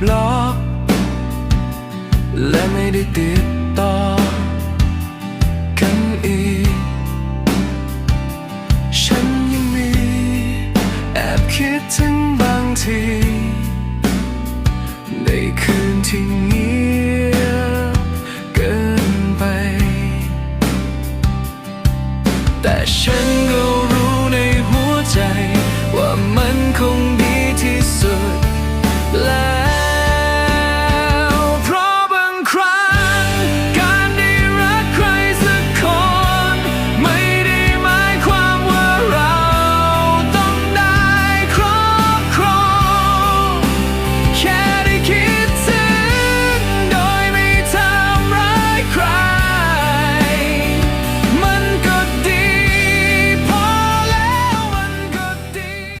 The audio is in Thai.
บล็อก และไม่ได้ติดต่อกันอีก ฉันยังมีแอบคิดถึงบางที ในคืนที่เงียบเกินไป แต่ฉันก็